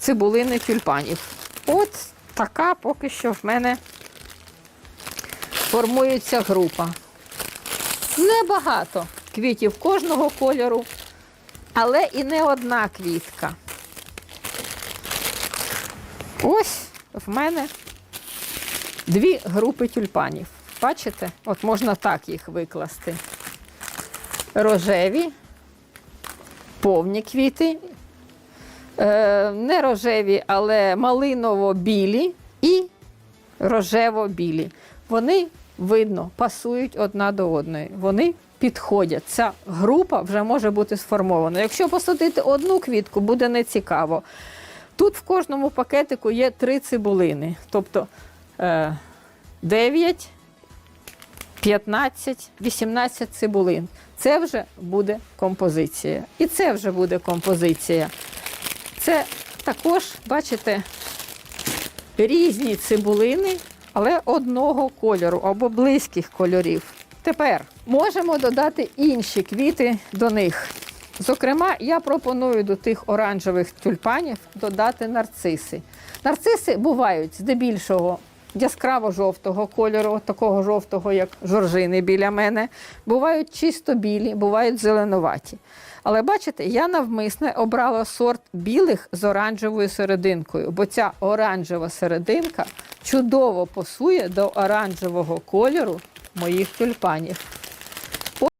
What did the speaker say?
цибулини тюльпанів. От така поки що в мене формується група. Небагато квітів кожного кольору, але і не одна квітка. Ось в мене дві групи тюльпанів. Бачите? От можна так їх викласти. Рожеві, повні квіти, не рожеві, але малиново-білі і рожево-білі. Вони видно, пасують одна до одної. Вони підходять. Ця група вже може бути сформована. Якщо посадити одну квітку, буде нецікаво. Тут в кожному пакетику є три цибулини, тобто е, 9, 15, 18 цибулин. Це вже буде композиція. І це вже буде композиція. Це також, бачите, різні цибулини, але одного кольору або близьких кольорів. Тепер можемо додати інші квіти до них. Зокрема, я пропоную до тих оранжевих тюльпанів додати нарциси. Нарциси бувають здебільшого яскраво-жовтого кольору, такого жовтого, як жоржини біля мене. Бувають чисто білі, бувають зеленуваті. Але бачите, я навмисне обрала сорт білих з оранжевою серединкою, бо ця оранжева серединка чудово пасує до оранжевого кольору моїх тюльпанів.